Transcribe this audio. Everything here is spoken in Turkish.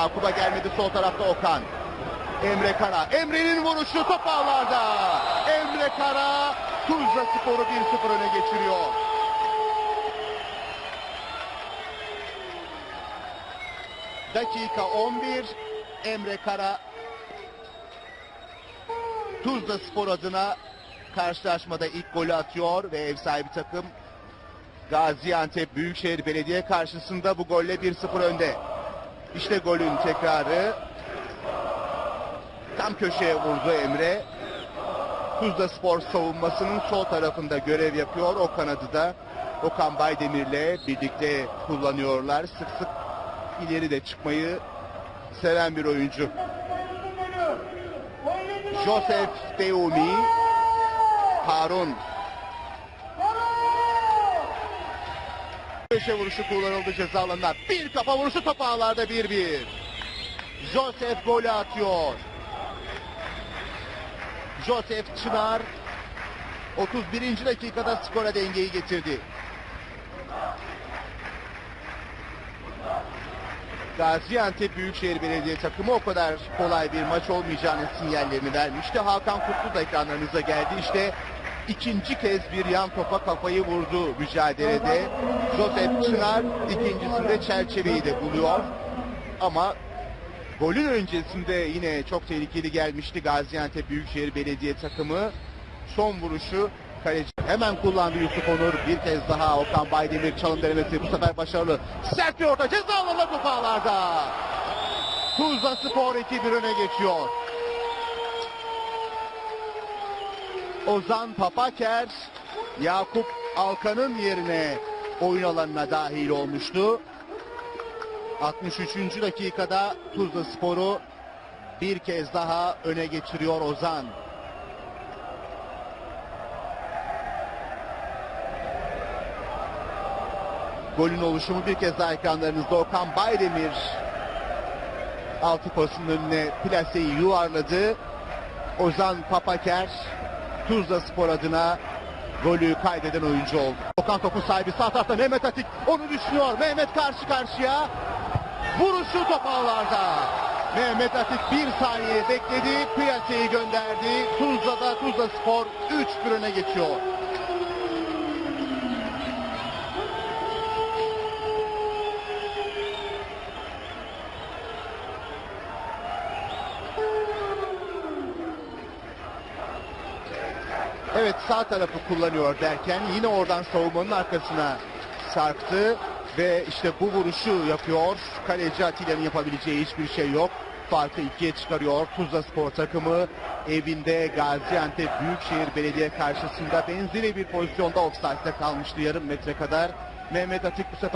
Yakup'a gelmedi sol tarafta Okan. Emre Kara. Emre'nin vuruşu top ağlarda. Emre Kara Tuzla Spor'u 1-0 öne geçiriyor. Dakika 11. Emre Kara Tuzla Spor adına karşılaşmada ilk golü atıyor ve ev sahibi takım Gaziantep Büyükşehir Belediye karşısında bu golle 1-0 önde. İşte golün tekrarı. Tam köşeye vurdu Emre. Tuzla Spor savunmasının sol tarafında görev yapıyor. O kanadı da Okan Baydemir'le birlikte kullanıyorlar. Sık sık ileri de çıkmayı seven bir oyuncu. Joseph Deumi, Harun. Köşe vuruşu kullanıldı ceza. Bir kafa vuruşu top ağlarda 1-1. Joseph golü atıyor. Joseph Çınar 31. dakikada skora dengeyi getirdi. Gaziantep Büyükşehir Belediye takımı o kadar kolay bir maç olmayacağının sinyallerini vermişti. Hakan Kutlu da ekranlarınıza geldi. İşte ikinci kez bir yan topa kafayı vurdu mücadelede. Joseph Çınar ikincisinde çerçeveyi de buluyor. Ama golün öncesinde yine çok tehlikeli gelmişti Gaziantep Büyükşehir Belediye takımı. Son vuruşu kaleci hemen kullandı Yusuf Onur. Bir kez daha Okan Baydemir çalım denemesi bu sefer başarılı. Sert bir orta ceza alanına top ağlarda. Tuzla Spor 2-1 öne geçiyor. Ozan Papaker Yakup Alkan'ın yerine oyun alanına dahil olmuştu. 63. dakikada Tuzla Spor'u bir kez daha öne geçiriyor Ozan. Golün oluşumu bir kez daha ekranlarınızda Okan Baydemir altı pasının önüne plaseyi yuvarladı. Ozan Papaker Tuzla Spor adına golü kaydeden oyuncu oldu. Okan topun sahibi sağ tarafta Mehmet Atik onu düşünüyor. Mehmet karşı karşıya. Vuruşu top ağlarda. Mehmet Atik bir saniye bekledi. Plaseyi gönderdi. Tuzla'da Tuzla Spor 3-1 öne geçiyor. Evet sağ tarafı kullanıyor derken yine oradan savunmanın arkasına sarktı ve işte bu vuruşu yapıyor. Kaleci Atilla'nın yapabileceği hiçbir şey yok. Farkı ikiye çıkarıyor. Tuzla Spor takımı evinde Gaziantep Büyükşehir Belediye karşısında benzeri bir pozisyonda offside'de kalmıştı yarım metre kadar. Mehmet Atik bu sefer